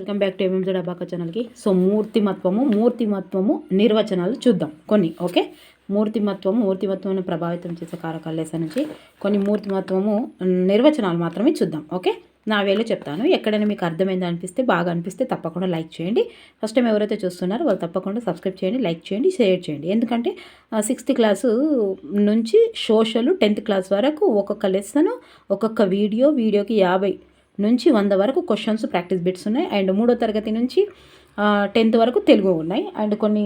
Welcome back to MMZ అబాక ఛానల్కి so మూర్తిమత్వము మూర్తిమత్వము నిర్వచనాలు చూద్దాం. కొన్ని ఓకే మూర్తిమత్వము మూర్తిమత్వమును ప్రభావితం చేసే కారకాలేస నుంచి కొన్ని మూర్తిమత్వము నిర్వచనాలు మాత్రమే చూద్దాం ఓకే నా వేలో చెప్తాను. ఎక్కడైనా మీకు అర్థమైంది అనిపిస్తే బాగా అనిపిస్తే తప్పకుండా లైక్ చేయండి. ఫస్ట్ టైం ఎవరైతే చూస్తున్నారో వాళ్ళు తప్పకుండా సబ్స్క్రైబ్ చేయండి లైక్ చేయండి షేర్ చేయండి. ఎందుకంటే సిక్స్త్ క్లాసు నుంచి సోషల్ టెన్త్ క్లాస్ వరకు ఒక్కొక్క లెసన్ ఒక్కొక్క వీడియో వీడియోకి యాభై నుంచి వంద వరకు క్వశ్చన్స్ ప్రాక్టీస్ బిట్స్ ఉన్నాయి. అండ్ మూడో తరగతి నుంచి టెన్త్ వరకు తెలుగు ఉన్నాయి. అండ్ కొన్ని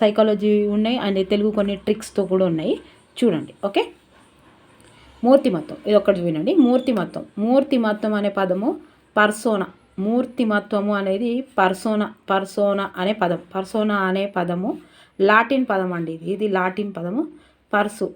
సైకాలజీ ఉన్నాయి. అండ్ తెలుగు కొన్ని ట్రిక్స్తో కూడా ఉన్నాయి. చూడండి ఓకే? మూర్తి మతం ఇది ఒకటి వినండి మూర్తి మతం అనే పదము పర్సోన మూర్తిమత్వము అనేది పర్సోన పర్సోన అనే పదం పర్సోనా అనే పదము లాటిన్ పదం అండి ఇది ఇది లాటిన్ పదము పర్సు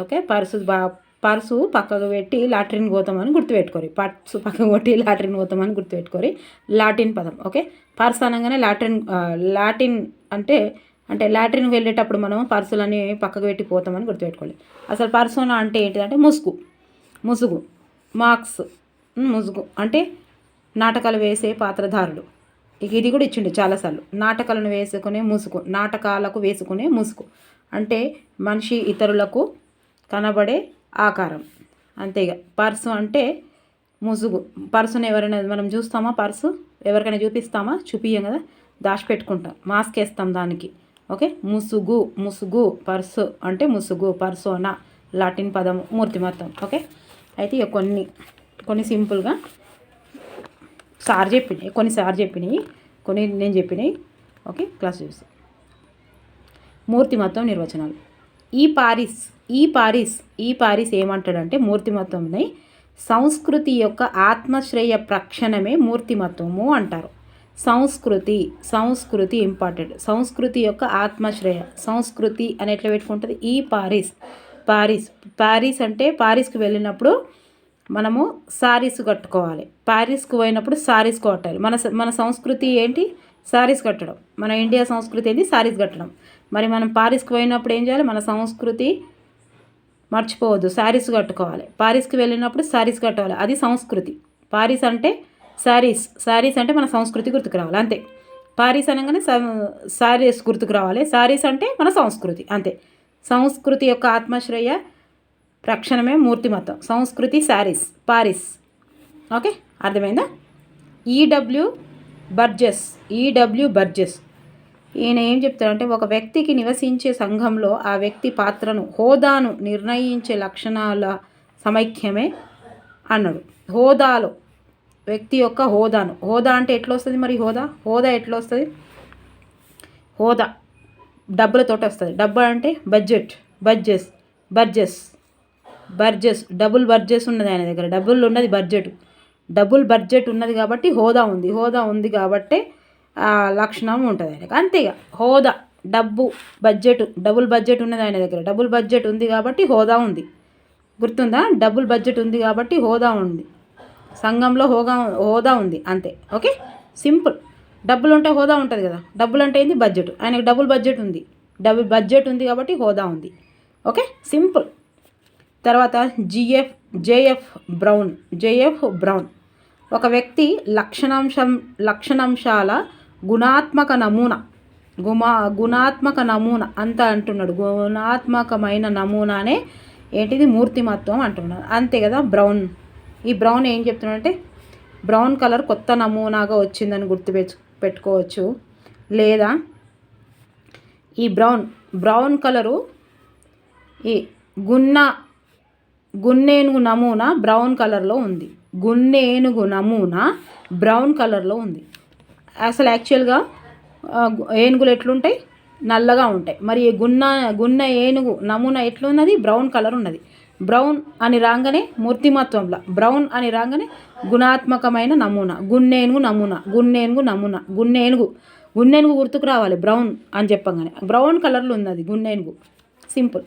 ఓకే? పర్సు బా పర్సు పక్కకు పెట్టి లాట్రిన్ పోతామని గుర్తుపెట్టుకోరి. పర్సు పక్కకు పెట్టి లాట్రిన్ పోతామని గుర్తుపెట్టుకోరి. లాటిన్ పదం ఓకే? పర్స్ అనగానే లాట్రిన్ లాటిన్ అంటే అంటే లాట్రిన్ వెళ్ళేటప్పుడు మనం పర్సులని పక్కకు పెట్టి పోతామని గుర్తుపెట్టుకోవాలి. అసలు పర్సోనా అంటే ఏంటిదంటే ముసుగు. ముసుగు. మార్క్స్. ముసుగు. అంటే నాటకాలు వేసే పాత్రధారుడు. ఇక ఇది కూడా ఇచ్చిండు చాలాసార్లు. నాటకాలను వేసుకునే ముసుగు. నాటకాలకు వేసుకునే ముసుగు. అంటే మనిషి ఇతరులకు కనబడే ఆకారం. అంతేగా పర్సు అంటే ముసుగు. పర్సును ఎవరైనా మనం చూస్తామా? పర్సు? ఎవరికైనా చూపిస్తామా? చూపియం కదా? దాచిపెట్టుకుంటాం మాస్క్ వేస్తాం దానికి. ఓకే? ముసుగు ముసుగు పర్సు అంటే ముసుగు పర్సోనా లాటిన్ పదము మూర్తిమత్వం ఓకే? అయితే కొన్ని కొన్ని సింపుల్గా సార్ చెప్పినాయి. కొన్ని సార్ చెప్పినాయి. కొన్ని నేను చెప్పినాయి. ఓకే? క్లాస్ చూసి. మూర్తిమత్వం నిర్వచనాలు. ఈ పారిస్ ఈ పారిస్ ఈ పారిస్ ఏమంటాడంటే మూర్తిమత్వంని సంస్కృతి యొక్క ఆత్మశ్రేయ ప్రక్షణమే మూర్తిమత్వము అంటారు. సంస్కృతి సంస్కృతి ఇంపార్టెంట్. సంస్కృతి యొక్క ఆత్మశ్రేయ సంస్కృతి అని ఎట్లా పెట్టుకుంటుంది? ఈ పారిస్ పారిస్ పారిస్ అంటే పారిస్కి వెళ్ళినప్పుడు మనము సారీస్ కట్టుకోవాలి. పారిస్కి పోయినప్పుడు సారీస్ కట్టాలి. మన మన సంస్కృతి ఏంటి? సారీస్ కట్టడం. మన ఇండియా సంస్కృతి ఏంటి సారీస్ కట్టడం. మరి మనం పారిస్కి పోయినప్పుడు ఏం చేయాలి? మన సంస్కృతి మర్చిపోవద్దు శారీస్ కట్టుకోవాలి. పారిస్కి వెళ్ళినప్పుడు శారీస్ కట్టుకోవాలి. అది సంస్కృతి. పారిస్ అంటే శారీస్. శారీస్ అంటే మన సంస్కృతి గుర్తుకు రావాలి అంతే. పారిస్ అనగానే శారీస్ గుర్తుకు రావాలి. శారీస్ అంటే మన సంస్కృతి అంతే. సంస్కృతి యొక్క ఆత్మశ్రేయ రక్షణమే మూర్తిమత్వం సంస్కృతి శారీస్ పారిస్. ఓకే? అర్థమైందా? E W Burgess. E W Burgess. ఈయన ఏం చెప్తారంటే ఒక వ్యక్తికి నివసించే సంఘంలో ఆ వ్యక్తి పాత్రను హోదాను నిర్ణయించే లక్షణాల సమైక్యమే అన్నాడు. హోదాలో వ్యక్తి యొక్క హోదాను. హోదా అంటే ఎట్లా వస్తుంది మరి హోదా? హోదా ఎట్లా వస్తుంది హోదా డబ్బులతోటి వస్తుంది. డబ్బు అంటే budget బడ్జెస్ Burgess Burgess double Burgess ఉన్నది ఆయన దగ్గర. డబ్బులు ఉన్నది బడ్జెట్. డబుల్ బడ్జెట్ ఉన్నది కాబట్టి హోదా ఉంది. హోదా ఉంది కాబట్టే లక్షణం ఉంటుంది ఆయనకు. అంతేగా హోదా డబ్బు బడ్జెట్ డబుల్ బడ్జెట్ ఉన్నది ఆయన దగ్గర. డబుల్ బడ్జెట్ ఉంది కాబట్టి హోదా ఉంది. గుర్తుందా? డబుల్ బడ్జెట్ ఉంది కాబట్టి హోదా ఉంది. సంఘంలో హోదా హోదా ఉంది. అంతే. ఓకే? సింపుల్. డబ్బులు ఉంటే హోదా ఉంటుంది కదా. డబ్బులు అంటే ఏంది? బడ్జెట్. ఆయనకు డబుల్ బడ్జెట్ ఉంది. డబుల్ బడ్జెట్ ఉంది కాబట్టి హోదా ఉంది. ఓకే? సింపుల్. తర్వాత GF JF Brown. JF Brown. ఒక వ్యక్తి లక్షణాంశం లక్షణాంశాల గుణాత్మక నమూనా. గుమా గుణాత్మక నమూనా అంత అంటున్నాడు. గుణాత్మకమైన నమూనానే ఏంటిది? మూర్తిమత్వం అంటున్నాడు. అంతే కదా బ్రౌన్. ఈ బ్రౌన్ ఏం చెప్తున్నాడంటే బ్రౌన్ కలర్ కొత్త నమూనాగా వచ్చిందని గుర్తు పెట్టుకోవచ్చు. లేదా ఈ బ్రౌన్ బ్రౌన్ కలరు ఈ గున్న గున్నేనుగు నమూనా బ్రౌన్ కలర్లో ఉంది. గున్నేనుగు నమూనా బ్రౌన్ కలర్లో ఉంది. అసలు యాక్చువల్గా ఏనుగులు ఎట్లుంటాయి? నల్లగా ఉంటాయి. మరి గున్న గున్న ఏనుగు నమూనా ఎట్లున్నది? బ్రౌన్ కలర్ ఉన్నది. బ్రౌన్ అని రాగానే మూర్తిమత్వంలో బ్రౌన్ అని రాగానే గుణాత్మకమైన నమూనా గున్నేనుగు నమూనా గున్నేనుగు నమూనా గున్నేనుగు గున్నేనుగు గుర్తుకు రావాలి బ్రౌన్ అని చెప్పగానే. బ్రౌన్ కలర్లో ఉన్నది గున్నేనుగు. సింపుల్.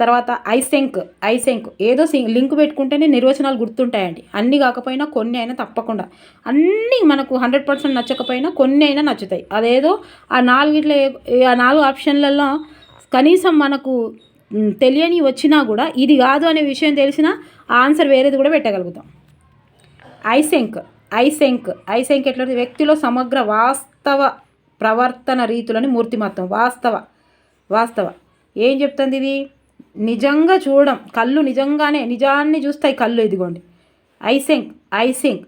తర్వాత ఐసెంక్ ఐసెంక్ ఏదో లింక్ పెట్టుకుంటేనే నిర్వచనాలు గుర్తుంటాయండి. అన్నీ కాకపోయినా కొన్ని అయినా తప్పకుండా. అన్నీ మనకు హండ్రెడ్ పర్సెంట్ నచ్చకపోయినా కొన్ని అయినా నచ్చుతాయి. అదేదో ఆ నాలుగిట్లో ఆ నాలుగు ఆప్షన్లలో కనీసం మనకు తెలియని వచ్చినా కూడా ఇది కాదు అనే విషయం తెలిసినా ఆన్సర్ వేరేది కూడా పెట్టగలుగుతాం. ఐసెంక్ ఐసెంక్ ఐసెంక్ ఎట్లా వ్యక్తిలో సమగ్ర వాస్తవ ప్రవర్తన రీతులని మూర్తిమత్వం వాస్తవ వాస్తవ. ఏం చెప్తుంది ఇది? నిజంగా చూడడం కళ్ళు నిజంగానే నిజాన్ని చూస్తాయి కళ్ళు ఇదిగోండి. ఐసింక్ ఐసింక్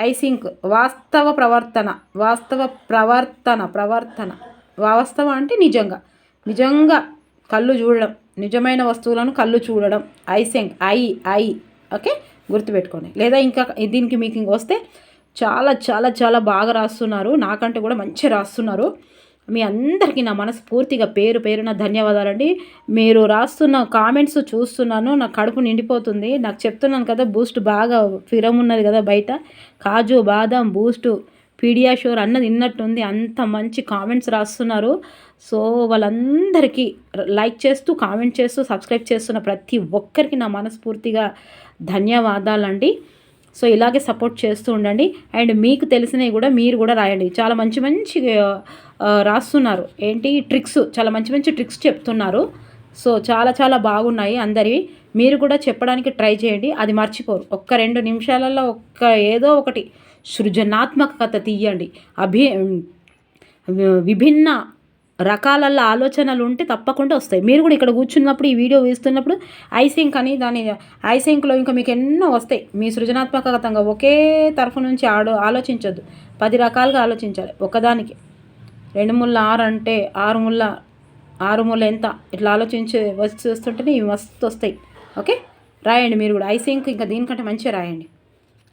ఐసింక్ వాస్తవ ప్రవర్తన వాస్తవ ప్రవర్తన ప్రవర్తన. వాస్తవ అంటే నిజంగా. నిజంగా కళ్ళు చూడడం నిజమైన వస్తువులను కళ్ళు చూడడం. ఐసింక్ ఐ ఐ ఓకే? గుర్తుపెట్టుకోండి. లేదా ఇంకా దీనికి మీకు ఇంక వస్తే చాలా చాలా చాలా బాగా రాస్తున్నారు. నాకంటే కూడా మంచి రాస్తున్నారు. మీ అందరికీ నా మనస్ఫూర్తిగా పేరు పేరున ధన్యవాదాలండి. మీరు రాస్తున్న కామెంట్స్ చూస్తున్నాను నా కడుపు నిండిపోతుంది. నాకు చెప్తున్నాను కదా బూస్ట్ బాగా ఫిరం ఉన్నది కదా బయట. కాజు బాదం బూస్టు పీడియాషోర్ అన్నది విన్నట్టుంది అంత మంచి కామెంట్స్ రాస్తున్నారు. సో వాళ్ళందరికీ లైక్ చేస్తూ కామెంట్ చేస్తూ సబ్స్క్రైబ్ చేస్తున్న ప్రతి ఒక్కరికి నా మనస్ఫూర్తిగా ధన్యవాదాలండి. సో ఇలాగే సపోర్ట్ చేస్తూ ఉండండి. అండ్ మీకు తెలిసినవి కూడా మీరు కూడా రాయండి. చాలా మంచి మంచి రాస్తున్నారు. ఏంటి? ట్రిక్స్. చాలా మంచి మంచి ట్రిక్స్ చెప్తున్నారు. సో చాలా చాలా బాగున్నాయి అందరివి మీరు కూడా చెప్పడానికి ట్రై చేయండి. అది మర్చిపోరు. ఒక్క రెండు నిమిషాలలో ఒక్క ఏదో ఒకటి సృజనాత్మక కథ తీయండి. అభి విభిన్న రకాలల్లో ఆలోచనలు ఉంటే తప్పకుండా వస్తాయి. మీరు కూడా ఇక్కడ కూర్చున్నప్పుడు ఈ వీడియో వేస్తున్నప్పుడు ఐసింక్ అని దాని ఐసింక్లో ఇంకా మీకు ఎన్నో వస్తాయి. మీ సృజనాత్మకంగా ఒకే తరఫు నుంచి ఆడో ఆలోచించొద్దు. పది రకాలుగా ఆలోచించాలి. ఒకదానికి. రెండు ముళ్ళ ఆరు అంటే ఆరు ముళ్ళ ఆరు ముళ్ళ ఎంత? ఇట్లా ఆలోచించి వచ్చి వస్తుంటేనే ఇవి మస్తు వస్తాయి. ఓకే? రాయండి మీరు కూడా. ఐసింక్ ఇంకా దీనికంటే మంచిగా రాయండి.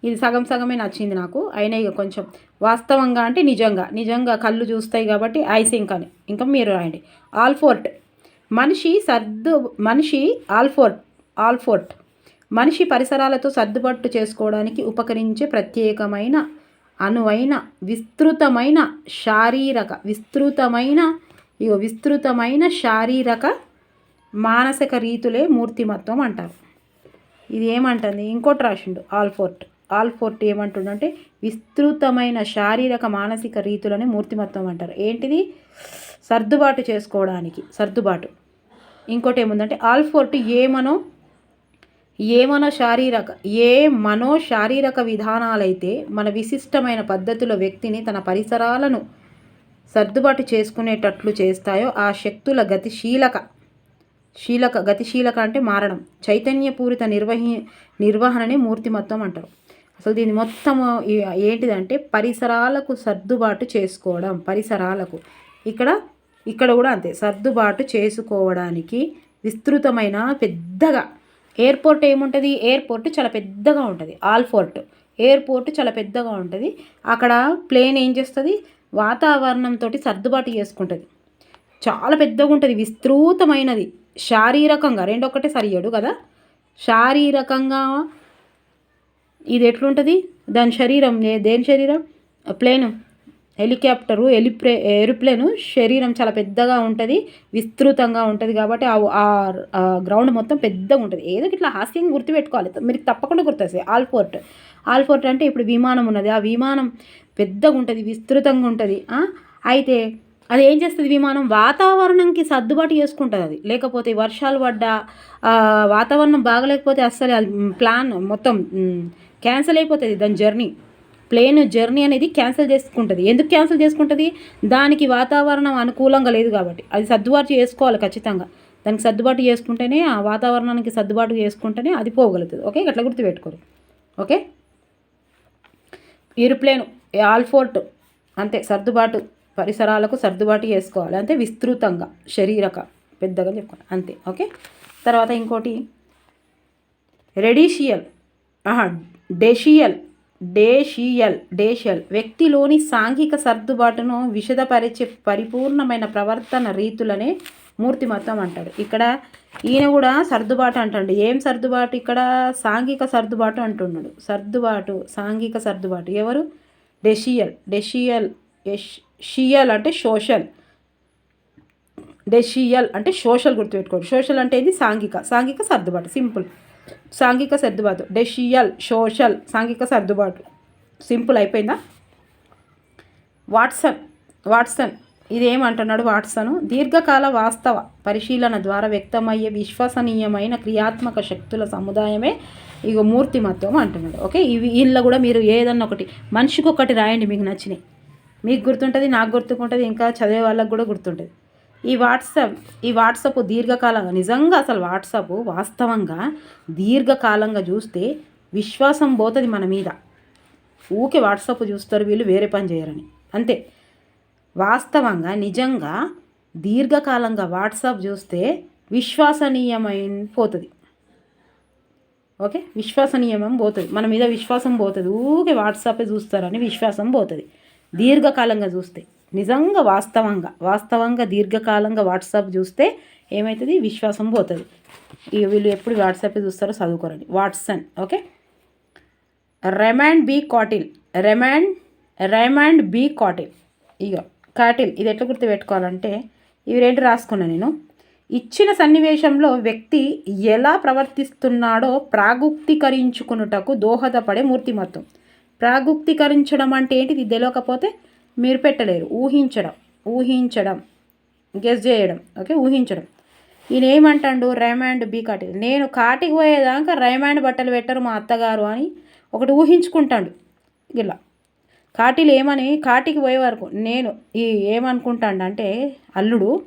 ఇది సగం సగమే నచ్చింది నాకు. అయినా ఇక కొంచెం వాస్తవంగా అంటే నిజంగా నిజంగా కళ్ళు చూస్తాయి కాబట్టి ఐసింక్ అని. ఇంకా మీరు రాయండి. ఆల్ఫోర్ట్ మనిషి సర్దు మనిషి ఆల్ఫోర్ట్ ఆల్ఫోర్ట్ మనిషి పరిసరాలతో సర్దుబాటు చేసుకోవడానికి ఉపకరించే ప్రత్యేకమైన అనువైన విస్తృతమైన శారీరక విస్తృతమైన ఇగో విస్తృతమైన శారీరక మానసిక రీతులే మూర్తిమత్వం అంటారు. ఇది ఏమంటుంది? ఇంకోటి రాసిండు ఆల్ఫోర్ట్. ఆల్ ఫోర్ట్ ఏమంటుండంటే విస్తృతమైన శారీరక మానసిక రీతులని మూర్తిమత్వం అంటారు. ఏంటిది? సర్దుబాటు చేసుకోవడానికి సర్దుబాటు. ఇంకోటి ఏముందంటే ఆల్ఫోర్ట్ ఏమనో ఏ ఏమనో శారీరక ఏ మనో శారీరక విధానాలైతే మన విశిష్టమైన పద్ధతిలో వ్యక్తిని తన పరిసరాలను సర్దుబాటు చేసుకునేటట్లు చేస్తాయో ఆ శక్తుల గతిశీలక శీలక గతిశీలక అంటే మారడం. చైతన్యపూరిత నిర్వహి నిర్వహణని మూర్తిమత్వం అంటారు. అసలు దీని మొత్తం ఏంటిదంటే పరిసరాలకు సర్దుబాటు చేసుకోవడం పరిసరాలకు. ఇక్కడ ఇక్కడ కూడా అంతే. సర్దుబాటు చేసుకోవడానికి విస్తృతమైన పెద్దగా ఎయిర్పోర్ట్ ఏముంటుంది? ఎయిర్పోర్ట్ చాలా పెద్దగా ఉంటుంది. ఆల్ఫోర్ట్ ఎయిర్పోర్ట్ చాలా పెద్దగా ఉంటుంది. అక్కడ ప్లేన్ ఏం చేస్తుంది? వాతావరణంతో సర్దుబాటు చేసుకుంటుంది. చాలా పెద్దగా ఉంటుంది. విస్తృతమైనది. శారీరకంగా రెండొక్కటే సరియడు కదా? శారీరకంగా ఇది ఎట్లుంటుంది? దాని శరీరం దేని శరీరం? ప్లేను. హెలికాప్టరు ఎలిప్లే ఏరోప్లేను శరీరం చాలా పెద్దగా ఉంటుంది విస్తృతంగా ఉంటుంది కాబట్టి ఆ గ్రౌండ్ మొత్తం పెద్దగా ఉంటుంది. ఏదో ఇట్లా హాస్యంగా గుర్తుపెట్టుకోవాలి. మీరు తప్పకుండా గుర్తొస్తాయి. ఆల్ఫోర్ట్ ఆల్ఫోర్ట్ అంటే ఇప్పుడు విమానం ఉన్నది. ఆ విమానం పెద్దగా ఉంటుంది విస్తృతంగా ఉంటుంది. అయితే అది ఏం చేస్తుంది విమానం? వాతావరణంకి సర్దుబాటు చేసుకుంటుంది అది. లేకపోతే వర్షాలు పడ్డా వాతావరణం బాగలేకపోతే అస్సలు అది ప్లాన్ మొత్తం క్యాన్సిల్ అయిపోతుంది దాని జర్నీ. ప్లేన్ జర్నీ అనేది క్యాన్సిల్ చేసుకుంటుంది. ఎందుకు క్యాన్సిల్ చేసుకుంటుంది? దానికి వాతావరణం అనుకూలంగా లేదు కాబట్టి. అది సర్దుబాటు చేసుకోవాలి ఖచ్చితంగా. దానికి సర్దుబాటు చేసుకుంటేనే ఆ వాతావరణానికి సర్దుబాటు చేసుకుంటేనే అది పోగలుగుతుంది. ఓకే? అట్లా గుర్తుపెట్టుకోరు. ఓకే? ఏరోప్లేన్ ఆల్ఫోర్ట్ అంతే. సర్దుబాటు పరిసరాలకు సర్దుబాటు చేసుకోవాలి. అంతే. విస్తృతంగా శరీరక పెద్దగా చెప్పుకోవాలి. అంతే. ఓకే? తర్వాత ఇంకోటి రెడీషియల్ డెషియల్ డేషియల్ డేషియల్ వ్యక్తిలోని సాంఘిక సర్దుబాటును విషదపరిచే పరిపూర్ణమైన ప్రవర్తన రీతులనే మూర్తిమత్వం అంటాడు. ఇక్కడ ఈయన కూడా సర్దుబాటు అంటాడు. ఏం సర్దుబాటు? ఇక్కడ సాంఘిక సర్దుబాటు అంటున్నాడు. సర్దుబాటు సాంఘిక సర్దుబాటు. ఎవరు? డెషియల్ డెషియల్ షియల్ అంటే సోషల్. డెషియల్ అంటే సోషల్ గుర్తుపెట్టుకోండి. సోషల్ అంటే ఇది సాంఘిక సాంఘిక సర్దుబాటు. సింపుల్. సాంఘిక సర్దుబాటు. డెషియల్ సోషల్ సాంఘిక సర్దుబాటు. సింపుల్ అయిపోయిందా? Watson Watson. ఇదేమంటున్నాడు వాట్సను? దీర్ఘకాల వాస్తవ పరిశీలన ద్వారా వ్యక్తమయ్యే విశ్వసనీయమైన క్రియాత్మక శక్తుల సముదాయమే ఇక మూర్తిమత్వం అంటున్నాడు. ఓకే? ఇవి వీళ్ళ కూడా మీరు ఏదన్నా ఒకటి మనిషికి ఒకటి రాయండి మీకు నచ్చినాయి. మీకు గుర్తుంటుంది నాకు గుర్తుకుంటుంది ఇంకా చదివే వాళ్ళకి కూడా గుర్తుంటుంది. ఈ వాట్సాప్ ఈ వాట్సాప్ దీర్ఘకాలంగా నిజంగా అసలు వాట్సాప్ వాస్తవంగా దీర్ఘకాలంగా చూస్తే విశ్వాసం పోతుంది మన మీద. ఊకే వాట్సాప్ చూస్తారు వీళ్ళు వేరే పని చేయరని. అంతే. వాస్తవంగా నిజంగా దీర్ఘకాలంగా వాట్సాప్ చూస్తే విశ్వసనీయమైన పోతుంది. ఓకే? విశ్వసనీయమం పోతుంది. మన మీద విశ్వాసం పోతుంది. ఊకే వాట్సాపే చూస్తారని విశ్వాసం పోతుంది. దీర్ఘకాలంగా చూస్తే. నిజంగా వాస్తవంగా వాస్తవంగా దీర్ఘకాలంగా వాట్సాప్ చూస్తే ఏమవుతుంది విశ్వాసం పోతుంది. ఇక వీళ్ళు ఎప్పుడు వాట్సాప్ చూస్తారో చదువుకోరండి. Watson okay? Raymond B Cattell Raymond Raymond B Cattell. ఇక కాటిల్ ఇది ఎట్లా గుర్తుపెట్టుకోవాలంటే ఇవి రెండు రాసుకున్నాను నేను? ఇచ్చిన సన్నివేశంలో వ్యక్తి ఎలా ప్రవర్తిస్తున్నాడో ప్రాగుక్తీకరించుకున్నటకు దోహదపడే మూర్తిమత్వం. ప్రాగుక్తీకరించడం అంటే ఏంటిది? తెలియకపోతే మీరు పెట్టలేరు. ఊహించడం. ఊహించడం. గెస్ చేయడం. ఓకే? ఊహించడం. ఈయన ఏమంటాడు? రైమాండ్ బి కాటి. నేను కాటికి పోయేదాకా రైమాండ్ బట్టలు పెట్టరు మా అత్తగారు అని ఒకటి ఊహించుకుంటాడు. ఇలా. కాటిలు ఏమని? కాటికి పోయే వరకు నేను ఈ ఏమనుకుంటాడు అంటే అల్లుడు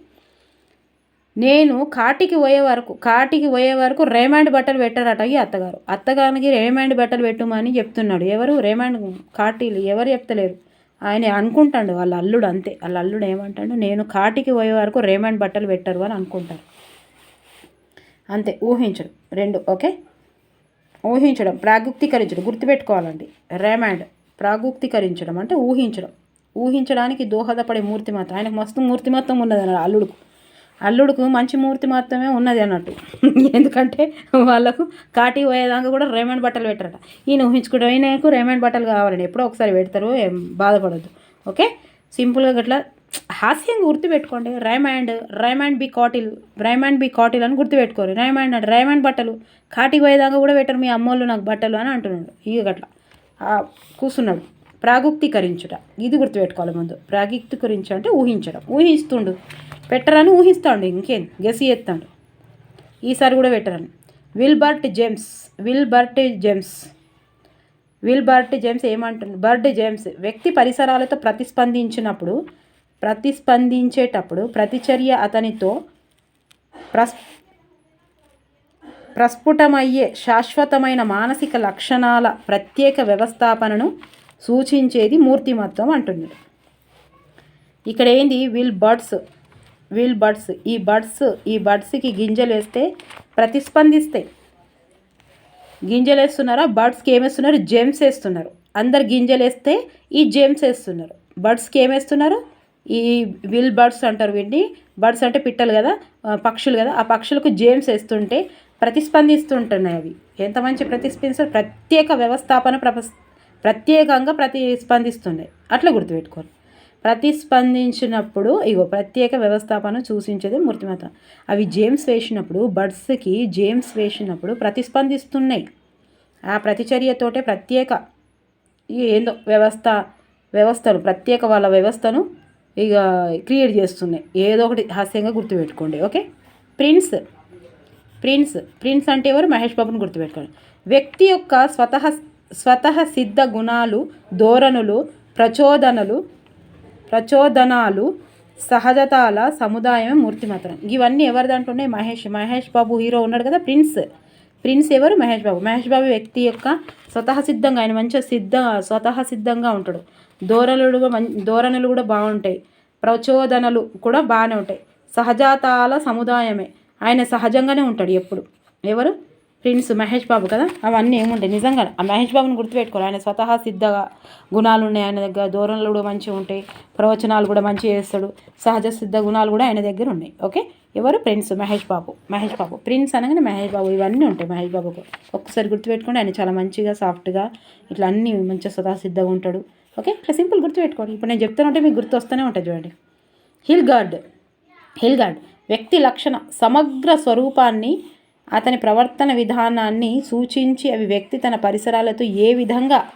నేను కాటికి పోయే వరకు కాటికి పోయే వరకు రేమాండ్ బట్టలు పెట్టారట ఈ అత్తగారు. అత్తగారికి రేమాండ్ బట్టలు పెట్టుమని చెప్తున్నాడు. ఎవరు? రేమాండ్ కాటీలు. ఎవరు చెప్తలేరు? ఆయన అనుకుంటాడు వాళ్ళ అల్లుడు అంతే. వాళ్ళ అల్లుడు ఏమంటాడు నేను కాటికి పోయే వరకు రేమండ్ బట్టలు పెట్టరు అని అనుకుంటారు అంతే ఊహించడం. రెండు ఓకే? ఊహించడం ప్రాగుక్తీకరించడం గుర్తుపెట్టుకోవాలండి. రేమాండ్ ప్రాగుక్తీకరించడం అంటే ఊహించడం. ఊహించడానికి దోహదపడే మూర్తిమత్వం ఆయనకు మస్తు మూర్తిమత్వం ఉన్నది అల్లుడుకు. అల్లుడుకు మంచి మూర్తి మాత్రమే ఉన్నది అన్నట్టు. ఎందుకంటే వాళ్ళకు కాటి పోయేదాకా కూడా రేమండ్ బట్టలు పెట్టారట. ఈయన ఊహించుకుంటే ఈయనకు రేమండ్ బట్టలు కావాలండి. ఎప్పుడో ఒకసారి పెడతారు ఏం బాధపడద్దు. ఓకే? సింపుల్గా గట్లా హాస్యంగా గుర్తుపెట్టుకోండి Raymond Raymond B Cattell Raymond B Cattell అని గుర్తుపెట్టుకోరు రైమాండ్ అంటే రైమాండ్ బట్టలు కాటికి పోయేదాకా కూడా పెట్టరు మీ అమ్మోళ్ళు నాకు బట్టలు అని అంటున్నాడు. ఇక గట్లా. కూర్చున్నాడు ప్రాగుక్తీకరించుట. ఇది గుర్తుపెట్టుకోవాలి ముందు. ప్రాగుక్తీకరించు అంటే ఊహించడం. ఊహిస్తుండు. పెట్టరని ఊహిస్తాడు ఇంకేం గెసి ఎత్తాడు ఈసారి కూడా పెట్టరని. Wilbert James Wilbert James Wilbert James ఏమంటుంది బర్డ్ జేమ్స్ వ్యక్తి పరిసరాలతో ప్రతిస్పందించినప్పుడు ప్రతిస్పందించేటప్పుడు ప్రతిచర్య అతనితో ప్రస్ ప్రస్ఫుటమయ్యే శాశ్వతమైన మానసిక లక్షణాల ప్రత్యేక వ్యవస్థాపనను సూచించేది మూర్తిమత్వం అంటున్నాడు ఇక్కడ ఏంది? Will birds will birds. ఈ బర్డ్స్ ఈ బర్డ్స్కి గింజలు వేస్తే ప్రతిస్పందిస్తాయి గింజలు వేస్తున్నారా బర్డ్స్కి ఏమేస్తున్నారు? జెమ్స్ వేస్తున్నారు. అందరు గింజలు వేస్తే ఈ జెమ్స్ వేస్తున్నారు. బర్డ్స్కి ఏమేస్తున్నారు? ఈ విల్ బర్డ్స్ అంటారు వీటిని. బర్డ్స్ అంటే పిట్టలు కదా? పక్షులు కదా? ఆ పక్షులకు జేమ్స్ వేస్తుంటే ప్రతిస్పందిస్తుంటున్నాయి అవి. ఎంత మంచి ప్రతిస్పందిస్తారు? ప్రత్యేక వ్యవస్థాపన ప్రత్యేకంగా ప్రతిస్పందిస్తున్నాయి. అట్లా గుర్తుపెట్టుకోరు ప్రతిస్పందించినప్పుడు ఇగో ప్రత్యేక వ్యవస్థాపన సూచించేది మూర్తిమత అవి జేమ్స్ వేసినప్పుడు బర్డ్స్కి జేమ్స్ వేసినప్పుడు ప్రతిస్పందిస్తున్నాయి. ఆ ప్రతిచర్యతోటే ప్రత్యేక ఏందో వ్యవస్థ వ్యవస్థను ప్రత్యేక వాళ్ళ వ్యవస్థను ఇక క్రియేట్ చేస్తున్నాయి. ఏదో ఒకటి హాస్యంగా గుర్తుపెట్టుకోండి ఓకే? ప్రిన్స్ ప్రిన్స్ ప్రిన్స్ అంటే ఎవరు? మహేష్ బాబుని గుర్తుపెట్టుకోండి. వ్యక్తి యొక్క స్వతహ స్వతహ సిద్ధ గుణాలు ధోరణులు ప్రచోదనలు ప్రచోదనాలు సహజతాల సముదాయం మూర్తిమతనం ఇవన్నీ ఎవరి దాంట్లోనే మహేష్. మహేష్ బాబు హీరో ఉన్నాడు కదా ప్రిన్స్. ప్రిన్స్ ఎవరు? మహేష్ బాబు. మహేష్ బాబు వ్యక్తి యొక్క స్వతహ సిద్ధంగా ఆయన మంచిగా సిద్ధ స్వతహ సిద్ధంగా ఉంటాడు. ధోరణులు ధోరణులు కూడా బాగుంటాయి. ప్రచోదనలు కూడా బాగానే ఉంటాయి. సహజాతాల సముదాయమే. ఆయన సహజంగానే ఉంటాడు ఎప్పుడు. ఎవరు? ప్రింట్స్ మహేష్ బాబు కదా? అవన్నీ ఏముంటాయి నిజంగా ఆ మహేష్ బాబుని గుర్తుపెట్టుకోవాలి. ఆయన స్వతహా సిద్ధగా గుణాలు ఉన్నాయి ఆయన దగ్గర. ధోరణులు కూడా మంచిగా ఉంటాయి. ప్రవచనాలు కూడా మంచిగా చేస్తాడు. సహజ సిద్ధ గుణాలు కూడా ఆయన దగ్గర ఉన్నాయి. ఓకే? ఎవరు? ప్రిన్స్ మహేష్ బాబు. మహేష్ బాబు. ప్రిన్స్ అనగానే మహేష్ బాబు. ఇవన్నీ ఉంటాయి మహేష్ బాబుకు. ఒక్కసారి గుర్తుపెట్టుకోండి. ఆయన చాలా మంచిగా సాఫ్ట్గా ఇట్లా అన్నీ మంచిగా స్వతహా సిద్ధంగా ఉంటాడు. ఓకే? ఇట్లా సింపుల్ గుర్తుపెట్టుకోండి. ఇప్పుడు నేను చెప్తానంటే మీకు గుర్తు వస్తూనే ఉంటుంది చూడండి. హిల్ గార్డ్ హిల్ గార్డ్ వ్యక్తి లక్షణ. సమగ్ర స్వరూపాన్ని అతని ప్రవర్తన విధానాన్ని సూచించి అవి వ్యక్తి తన పరిసరాలతో ఏ విధంగా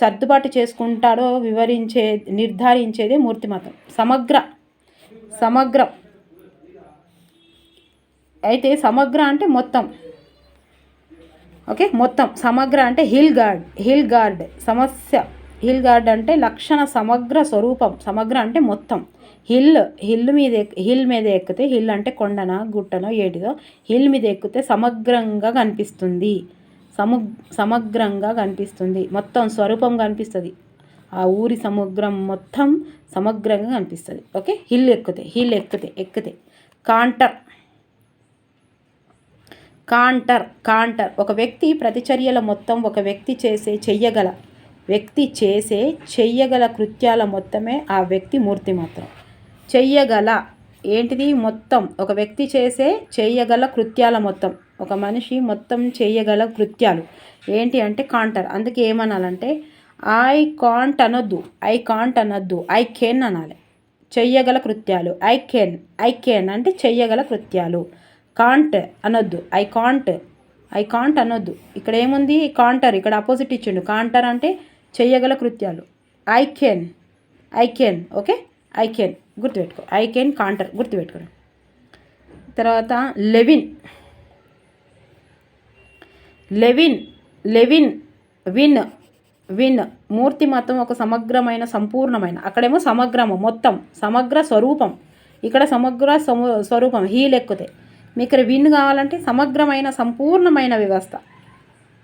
సర్దుబాటు చేసుకుంటాడో వివరించే నిర్ధారించేదే మూర్తిమతం. సమగ్ర సమగ్రం. అయితే సమగ్ర అంటే మొత్తం. ఓకే? మొత్తం. సమగ్ర అంటే హిల్ గార్డ్ హిల్ గార్డ్. సమస్య. హిల్ గార్డ్ అంటే లక్షణ సమగ్ర స్వరూపం. సమగ్ర అంటే మొత్తం. హిల్ హిల్ మీద హిల్ మీద ఎక్కితే హిల్ అంటే కొండన గుట్టనో ఏటిదో. హిల్ మీద ఎక్కితే సమగ్రంగా కనిపిస్తుంది. సము సమగ్రంగా కనిపిస్తుంది. మొత్తం స్వరూపం కనిపిస్తుంది. ఆ ఊరి సముద్రం మొత్తం సమగ్రంగా కనిపిస్తుంది. ఓకే? హిల్ ఎక్కితే హిల్ ఎక్కితే ఎక్కితే. కాంటర్. కాంటర్ కాంటర్. ఒక వ్యక్తి ప్రతిచర్యల మొత్తం ఒక వ్యక్తి చేసే చెయ్యగల. వ్యక్తి చేసే చెయ్యగల కృత్యాల మొత్తమే ఆ వ్యక్తి మూర్తి మాత్రం. చెయ్యగల. ఏంటిది? మొత్తం. ఒక వ్యక్తి చేసే చెయ్యగల కృత్యాల మొత్తం. ఒక మనిషి మొత్తం చేయగల కృత్యాలు. ఏంటి అంటే కాంటర్. అందుకే ఏమనాలంటే ఐ కాంట్ అనొద్దు. ఐ కాంట్ అనొద్దు. ఐ కెన్ అనాలి. చెయ్యగల కృత్యాలు. I can. ఐ కెన్ అంటే చెయ్యగల కృత్యాలు. కాంట్ అనొద్దు. I can't. ఐ కాంట్ అనొద్దు. ఇక్కడ ఏముంది కాంటర్. ఇక్కడ అపోజిట్ ఇచ్చిండు. కాంటర్ అంటే చెయ్యగల కృత్యాలు. I can. I can. Okay? I can. గుర్తుపెట్టుకో. ఐ కెన్ కాంటర్ గుర్తుపెట్టుకో. తర్వాత Lewin Lewin Lewin win win మూర్తి మతం ఒక సమగ్రమైన సంపూర్ణమైన అక్కడేమో సమగ్రము మొత్తం సమగ్ర స్వరూపం. ఇక్కడ సమగ్ర స్వరూపం హీల్ ఎక్కుతే మీకు విన్ కావాలంటే సమగ్రమైన సంపూర్ణమైన వ్యవస్థ.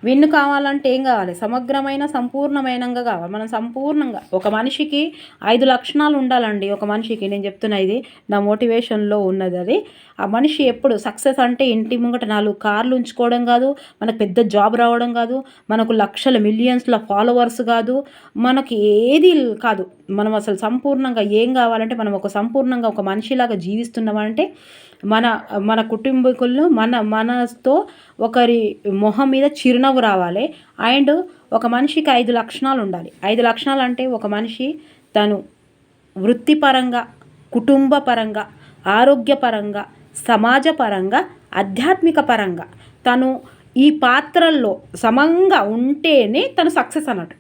విన్ను కావాలంటే ఏం కావాలి? సమగ్రమైన సంపూర్ణమైనంగా కావాలి. మనం సంపూర్ణంగా ఒక మనిషికి ఐదు లక్షణాలు ఉండాలండి. ఒక మనిషికి నేను చెప్తున్నా ఇది నా మోటివేషన్లో ఉన్నది అది. ఆ మనిషి ఎప్పుడు సక్సెస్ అంటే ఇంటి ముంగట నాలుగు కార్లు ఉంచుకోవడం కాదు మనకు పెద్ద జాబ్ రావడం కాదు మనకు లక్షల మిలియన్స్ల ఫాలోవర్స్ కాదు మనకి ఏది కాదు. మనం అసలు సంపూర్ణంగా ఏం కావాలంటే మనం ఒక సంపూర్ణంగా ఒక మనిషిలాగా జీవిస్తున్నామంటే మన మన కుటుంబీకుల్లో మన మనతో ఒకరి మొహం మీద చిరునవ్వు రావాలి. అండ్ ఒక మనిషికి ఐదు లక్షణాలు ఉండాలి. ఐదు లక్షణాలు అంటే ఒక మనిషి తను వృత్తిపరంగా కుటుంబ పరంగా ఆరోగ్యపరంగా సమాజపరంగా ఆధ్యాత్మిక పరంగా తను ఈ పాత్రల్లో సమంగా ఉంటేనే తను సక్సెస్ అన్నట్టు.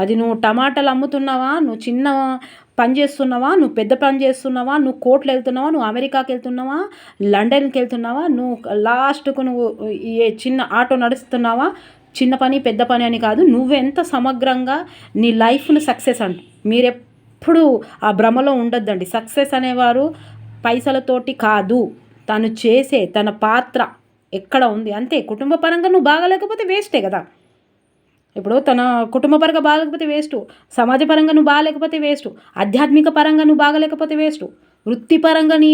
అది నువ్వు టమాటాలు అమ్ముతున్నావా? నువ్వు చిన్న పని చేస్తున్నావా? నువ్వు పెద్ద పని చేస్తున్నావా? నువ్వు కోర్టులు వెళ్తున్నావా? నువ్వు అమెరికాకి వెళ్తున్నావా? లండన్కి వెళ్తున్నావా? నువ్వు లాస్ట్కు నువ్వు ఏ చిన్న ఆటో నడుస్తున్నావా? చిన్న పని పెద్ద పని అని కాదు. నువ్వెంత సమగ్రంగా నీ లైఫ్ను సక్సెస్ అంట మీరెప్పుడు ఆ భ్రమలో ఉండొద్దండి. సక్సెస్ అనేవారు పైసలతోటి కాదు. తను చేసే తన పాత్ర ఎక్కడ ఉంది? అంతే. కుటుంబ పరంగా నువ్వు బాగాలేకపోతే వేస్టే కదా. ఇప్పుడు తన కుటుంబ పరంగా బాగలేకపోతే వేస్ట్. సమాజపరంగా నువ్వు బాగలేకపోతే వేస్ట్. ఆధ్యాత్మిక పరంగా నువ్వు బాగలేకపోతే వేస్ట్. వృత్తిపరంగా నీ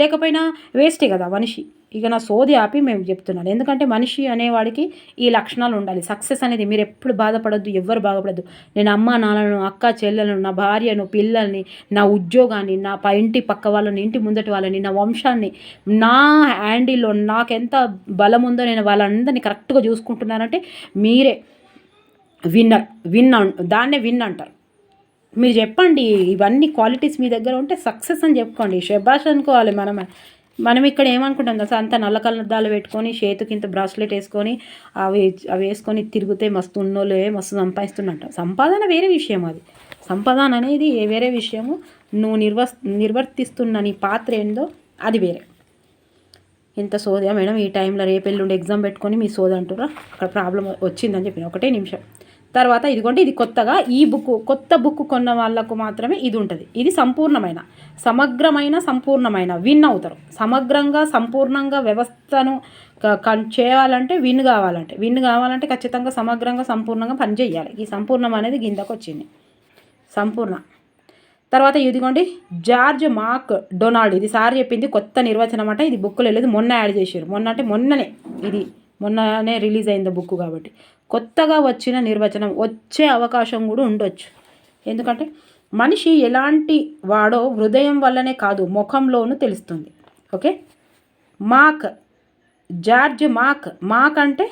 లేకపోయినా వేస్టే కదా మనిషి. ఇక నా సోది ఆపి మేము చెప్తున్నాను. ఎందుకంటే మనిషి అనేవాడికి ఈ లక్షణాలు ఉండాలి. సక్సెస్ అనేది మీరు ఎప్పుడు బాధపడద్దు ఎవ్వరు బాధపడద్దు. నేను అమ్మ నాన్నను అక్క చెల్లెలను నా భార్యను పిల్లల్ని నా ఉద్యోగాన్ని నా ఇంటి పక్క వాళ్ళని ఇంటి ముందటి వాళ్ళని నా వంశాన్ని నా హ్యాండిల్లో నాకెంత బలం ఉందో నేను వాళ్ళందరినీ కరెక్ట్గా చూసుకుంటున్నానంటే మీరే. విన్నర్ విన్ దాన్నే విన్ అంటారు. మీరు చెప్పండి ఇవన్నీ క్వాలిటీస్ మీ దగ్గర ఉంటే సక్సెస్ అని చెప్పుకోండి. షెబాష్ అనుకోవాలి మనం. మనం ఇక్కడ ఏమనుకుంటాం కదా అంత నల్ల కలర్దాలు పెట్టుకొని చేతికి ఇంత బ్రాస్లెట్ వేసుకొని అవి అవి వేసుకొని తిరిగితే మస్తు ఉన్నోళ్ళే మస్తు సంపాదిస్తున్నట్ట సంపాదన వేరే విషయం అది. సంపాదన అనేది వేరే విషయము. నువ్వు నిర్వ నిర్వర్తిస్తున్న నీ పాత్ర ఏందో అది వేరే. ఇంత సోదా మేడం ఈ టైంలో రేపు ఎల్లుండి ఎగ్జామ్ పెట్టుకొని మీ సోద అంటురా అక్కడ ప్రాబ్లం వచ్చిందని చెప్పిన. ఒకటే నిమిషం. తర్వాత ఇదిగోండి ఇది కొత్తగా ఈ బుక్ కొత్త బుక్ కొన్న వాళ్ళకు మాత్రమే ఇది ఉంటుంది. ఇది సంపూర్ణమైన సమగ్రమైన సంపూర్ణమైన విన్ అవుతారు. సమగ్రంగా సంపూర్ణంగా వ్యవస్థను చేయాలంటే విన్ కావాలంటే విన్ కావాలంటే ఖచ్చితంగా సమగ్రంగా సంపూర్ణంగా పనిచేయాలి ఈ సంపూర్ణం అనేది గిందకు వచ్చింది. సంపూర్ణ. తర్వాత ఇదిగోండి జార్జ్ మాక్ డొనాల్డ్ ఇది సార్ చెప్పింది కొత్త నిర్వచనం అంటే ఇది బుక్లో వెళ్ళేది మొన్న యాడ్ చేశారు. మొన్న అంటే మొన్ననే ఇది మొన్ననే రిలీజ్ అయింది బుక్ కాబట్టి. కొత్తగా వచ్చిన నిర్వచనం వచ్చే అవకాశం కూడా ఉండొచ్చు. ఎందుకంటే మనిషి ఎలాంటి వాడో హృదయం వల్లనే కాదు ముఖంలోనూ తెలుస్తుంది. ఓకే? మాక్ జార్జ్ మాక్. మాక్ అంటే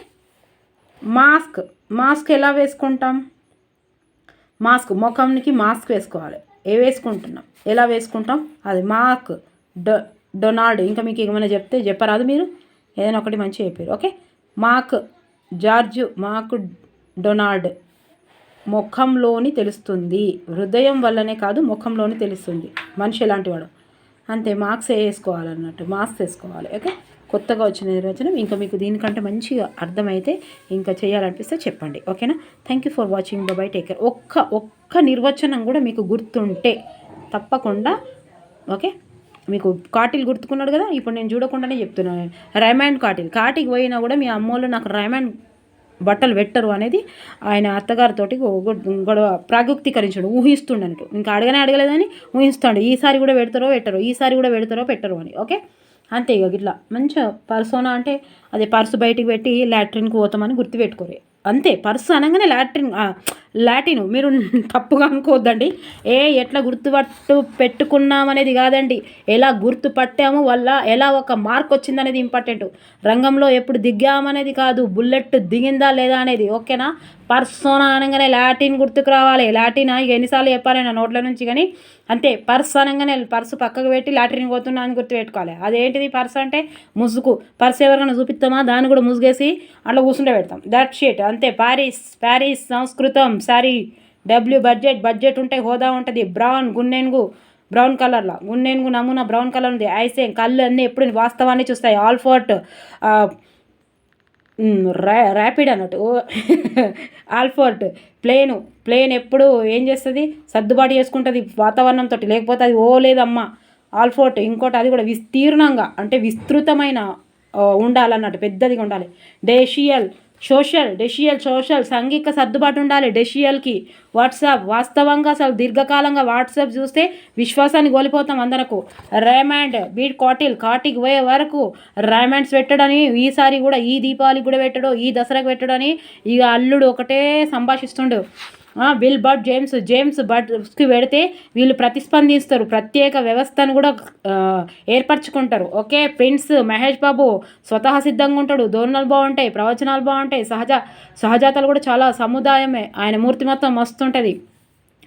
మాస్క్. మాస్క్ ఎలా వేసుకుంటాం? మాస్క్. ముఖంకి మాస్క్ వేసుకోవాలి. ఏ వేసుకుంటున్నాం? ఎలా వేసుకుంటాం? అది మాక్. డొ డొనాల్డ్. ఇంకా మీకు ఏమైనా చెప్తే చెప్పరాదు మీరు. ఏదైనా ఒకటి మంచిగా చెప్పారు. Okay? Mac. George McDonald ముఖంలోని తెలుస్తుంది. హృదయం వల్లనే కాదు ముఖంలోని తెలుస్తుంది. మనిషి ఎలాంటి వాడు అంతే మార్క్స్ వేసుకోవాలన్నట్టు మార్క్స్ వేసుకోవాలి. ఓకే? కొత్తగా వచ్చిన నిర్వచనం ఇంకా మీకు దీనికంటే మంచిగా అర్థమైతే ఇంకా చేయాలనిపిస్తే చెప్పండి. ఓకేనా? Thank you for watching bye take care ఒక్క ఒక్క నిర్వచనం కూడా మీకు గుర్తుంటే తప్పకుండా ఓకే? మీకు కాటిల్ గుర్తుకున్నాడు కదా? ఇప్పుడు నేను చూడకుండానే చెప్తున్నాను రైమాండ్ కాటిల్. కాటికి పోయినా కూడా మీ అమ్మోళ్ళు నాకు రైమాండ్ బట్టలు పెట్టరు అనేది ఆయన అత్తగారితోటి గొడవ ప్రాగుక్తీకరించాడు ఊహిస్తుండనట్టు. ఇంకా అడగనే అడగలేదని ఊహిస్తాడు. ఈసారి కూడా పెడతారో పెట్టరో ఈసారి కూడా పెడతారో పెట్టరు అని. ఓకే? అంతే ఇక ఇట్లా మంచిగా పర్సోనా అంటే అదే పర్సు బయటికి పెట్టి లాట్రిన్కి పోతామని గుర్తుపెట్టుకోరు. అంతే. పర్సు అనగానే లాట్రిన్ లాటిన్. మీరు తప్పుగా అనుకోవద్దండి. ఏ ఎట్లా గుర్తుపట్టు పెట్టుకున్నామనేది కాదండి. ఎలా గుర్తుపట్టాము వల్ల ఎలా ఒక మార్క్ వచ్చిందనేది ఇంపార్టెంట్. రంగంలో ఎప్పుడు దిగామనేది కాదు బుల్లెట్ దిగిందా లేదా అనేది ఓకేనా? పర్సోనా అనగానే లాటిన్ గుర్తుకు రావాలి. లాటిన్ ఇక ఎన్నిసార్లు చెప్పాలి నా నోట్ల నుంచి కానీ అంతే. పర్స్ అనగానే పర్సు పక్కకు పెట్టి లాటరీని పోతున్నా అని గుర్తు పెట్టుకోవాలి అదేంటిది పర్స్ అంటే? ముసుగు. పర్స్ ఎవరికైనా చూపిస్తామా దాన్ని కూడా ముసుగేసి అట్లా కూర్చుంటే పెడతాం. దట్ షీట్ అంతే. ప్యారిస్ ప్యారిస్ సంస్కృతం. సారీ డబ్ల్యూ బడ్జెట్ బడ్జెట్ ఉంటే హోదా ఉంటుంది. బ్రౌన్ గున్నెనుగు బ్రౌన్ కలర్లో. గున్నెనుగు నమూనా బ్రౌన్ కలర్ ఉంది. ఐసేం కళ్ళు అన్నీ ఎప్పుడు వాస్తవాన్ని చూస్తాయి. ఆల్ఫోర్ట్ ర్యా ర్యాపిడ్ అన్నట్టు. ఆల్ఫోర్ట్ ప్లేను ప్లేన్ ఎప్పుడు ఏం చేస్తుంది? సర్దుబాటు చేసుకుంటుంది వాతావరణంతో లేకపోతే అది ఓ లేదమ్మా. ఆల్ఫోర్ట్ ఇంకోటి అది కూడా విస్తీర్ణంగా అంటే విస్తృతమైన ఉండాలన్నట్టు పెద్దదిగా ఉండాలి. డేషియల్ సోషల్ డెషియల్ సోషల్ సాంఘిక సర్దుబాటు ఉండాలి డెషియల్కి వాట్సాప్ వాస్తవంగా అసలు దీర్ఘకాలంగా వాట్సాప్ చూస్తే విశ్వాసాన్ని కోల్పోతాం అందరకు. రేమాండ్ బీట్ కాటిల్ కాటికి పోయే వరకు రేమాండ్స్ పెట్టడని ఈసారి కూడా ఈ దీపావళికి కూడా పెట్టడు ఈ దసరాకి పెట్టడని ఇక అల్లుడు ఒకటే సంభాషిస్తుండు. విల్ బట్ జేమ్స్ జేమ్స్ బట్స్కి పెడితే వీళ్ళు ప్రతిస్పందిస్తారు. ప్రత్యేక వ్యవస్థను కూడా ఏర్పరచుకుంటారు. ఓకే ప్రిన్స్ మహేష్ బాబు స్వతహా సిద్ధంగా ఉంటాడు. ధోరణాలు బాగుంటాయి ప్రవచనాలు బాగుంటాయి. సహజ సహజాతలు కూడా చాలా సముదాయమే. ఆయన మూర్తి మొత్తం మస్తుంటుంది.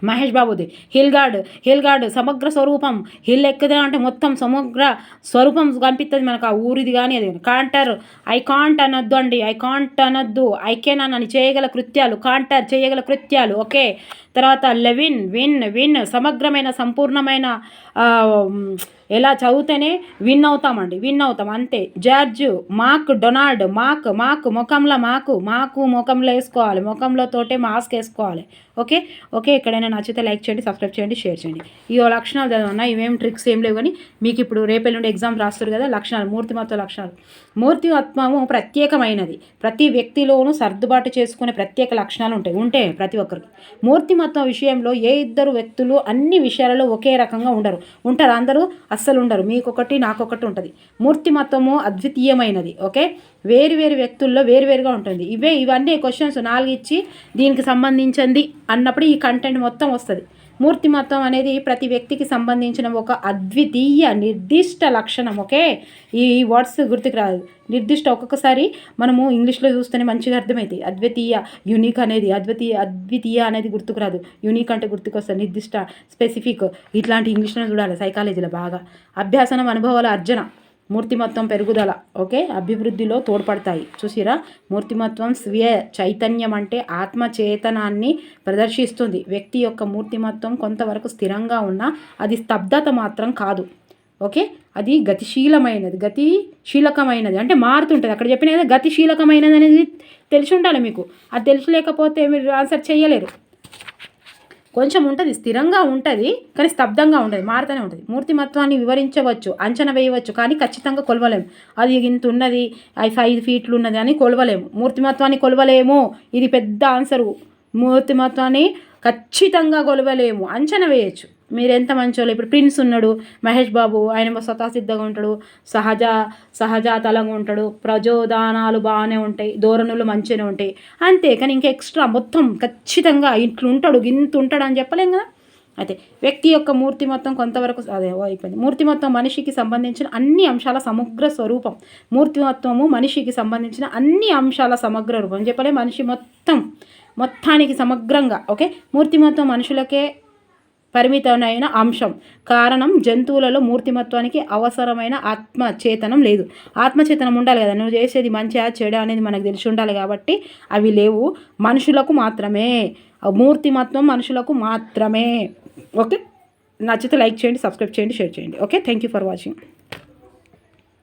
మహేష్ బాబుది. హిల్ గార్డ్ హిల్ గార్డ్ సమగ్ర స్వరూపం. హిల్ ఎక్కితే అంటే మొత్తం సమగ్ర స్వరూపం కనిపిస్తుంది మనకు ఆ ఊరిది కానీ అది కాంటర్ ఐ కాంట్ అనొద్దు అండి ఐ కాంట్ అనొద్దు ఐ కెన్ అని చేయగల కృత్యాలు కాంటర్ చేయగల కృత్యాలు. ఓకే. తర్వాత లెవిన్ విన్ విన్ సమగ్రమైన సంపూర్ణమైన ఎలా చదివితేనే విన్ అవుతామండి విన్ అవుతాం అంతే. జార్జ్ మాక్ డొనాల్డ్ మాక్ మాక్ ముఖంలో మాకు మాకు ముఖంలో వేసుకోవాలి ముఖంలో తోటే మాస్క్ వేసుకోవాలి. ఓకే? ఓకే ఎక్కడైనా నచ్చితే లైక్ చేయండి సబ్స్క్రైబ్ చేయండి షేర్ చేయండి. ఈ లక్షణాలు చదవన్నా ఇవేం ట్రిక్స్ ఏం లేవు కానీ మీకు ఇప్పుడు రేపెల్లుండి ఎగ్జామ్ రాస్తారు కదా లక్షణాలు మూర్తిమత్వ లక్షణాలు. మూర్తిమత్వము ప్రత్యేకమైనది. ప్రతి వ్యక్తిలోనూ సర్దుబాటు చేసుకునే ప్రత్యేక లక్షణాలు ఉంటాయి. ఉంటే ప్రతి ఒక్కరికి. మూర్తిమత్వం విషయంలో ఏ ఇద్దరు వ్యక్తులు అన్ని విషయాలలో ఒకే రకంగా ఉండరు. ఉంటారు అందరూ అస్సలు ఉండరు. మీకొకటి నాకొకటి ఉంటుంది. మూర్తిమత్వము అద్వితీయమైనది. ఓకే? వేరు వేరు వ్యక్తుల్లో వేరువేరుగా ఉంటుంది. ఇవే ఇవన్నీ క్వశ్చన్స్ నాలుగు ఇచ్చి దీనికి సంబంధించింది అన్నప్పుడు ఈ కంటెంట్ మొత్తం వస్తుంది. మూర్తిమత్వం అనేది ప్రతి వ్యక్తికి సంబంధించిన ఒక అద్వితీయ నిర్దిష్ట లక్షణం ఓకే? ఈ వర్డ్స్ గుర్తుకు రాదు. నిర్దిష్ట ఒక్కొక్కసారి మనము ఇంగ్లీష్లో చూస్తేనే మంచిగా అర్థమవుతాయి అద్వితీయ యునిక్ అనేది అద్వితీయ అద్వితీయ అనేది గుర్తుకు రాదు. యునిక్ అంటే గుర్తుకొస్తుంది. నిర్దిష్ట స్పెసిఫిక్ ఇట్లాంటి ఇంగ్లీష్లో చూడాలి సైకాలజీలో బాగా. అభ్యాసనం అనుభవాల అర్జన. మూర్తిమత్వం పెరుగుదల ఓకే? అభివృద్ధిలో తోడ్పడతాయి. చూసిరా? మూర్తిమత్వం స్వీయ చైతన్యం అంటే ఆత్మ చేతనాన్ని ప్రదర్శిస్తుంది. వ్యక్తి యొక్క మూర్తిమత్వం కొంతవరకు స్థిరంగా ఉన్నా అది స్తబ్దత మాత్రం కాదు. ఓకే? అది గతిశీలమైనది గతిశీలకమైనది అంటే మారుతుంటుంది. అక్కడ చెప్పిన గతిశీలకమైనది అనేది తెలిసి ఉండాలి మీకు. అది తెలిసి లేకపోతే మీరు ఆన్సర్ చేయలేరు. కొంచెం ఉంటుంది స్థిరంగా ఉంటుంది కానీ స్తబ్దంగా ఉంటుంది మారుతూనే ఉంటుంది. మూర్తిమత్వాన్ని వివరించవచ్చు అంచనా వేయవచ్చు కానీ ఖచ్చితంగా కొలవలేము అది ఇంత ఉన్నది అది ఐదు ఫీట్లు ఉన్నది అని కొలవలేము మూర్తిమత్వాన్ని కొలవలేము ఇది పెద్ద ఆన్సరు. మూర్తిమత్వాన్ని ఖచ్చితంగా కొలవలేము అంచనా వేయచ్చు. మీరు ఎంత మంచోళ్ళు? ఇప్పుడు ప్రిన్స్ ఉన్నాడు మహేష్ బాబు ఆయన స్వతసిద్ధంగా ఉంటాడు సహజ సహజాతలంగా ఉంటాడు ప్రజోదానాలు బాగానే ఉంటాయి ధోరణులు మంచిగానే ఉంటాయి. అంతే కానీ ఇంకా ఎక్స్ట్రా మొత్తం ఖచ్చితంగా ఇట్లు ఉంటాడు ఇంత ఉంటాడు అని చెప్పలేం కదా? అయితే వ్యక్తి యొక్క మూర్తి మొత్తం కొంతవరకు అదే అయిపోయింది. మూర్తి మొత్తం మనిషికి సంబంధించిన అన్ని అంశాల సమగ్ర స్వరూపం. మూర్తిమత్వము మనిషికి సంబంధించిన అన్ని అంశాల సమగ్ర రూపం. చెప్పలే మనిషి మొత్తం మొత్తానికి సమగ్రంగా ఓకే? మూర్తిమత్వం మనుషులకే పరిమితమైన అంశం. కారణం జంతువులలో మూర్తిమత్వానికి అవసరమైన ఆత్మచేతనం లేదు. ఆత్మచేతనం ఉండాలి కదా. నువ్వు చేసేది మంచిగా చెడ అనేది మనకు తెలిసి ఉండాలి కాబట్టి అవి లేవు. మనుషులకు మాత్రమే. మూర్తిమత్వం మనుషులకు మాత్రమే. ఓకే? నచ్చితే లైక్ చేయండి సబ్స్క్రైబ్ చేయండి షేర్ చేయండి. Okay? Thank you for watching.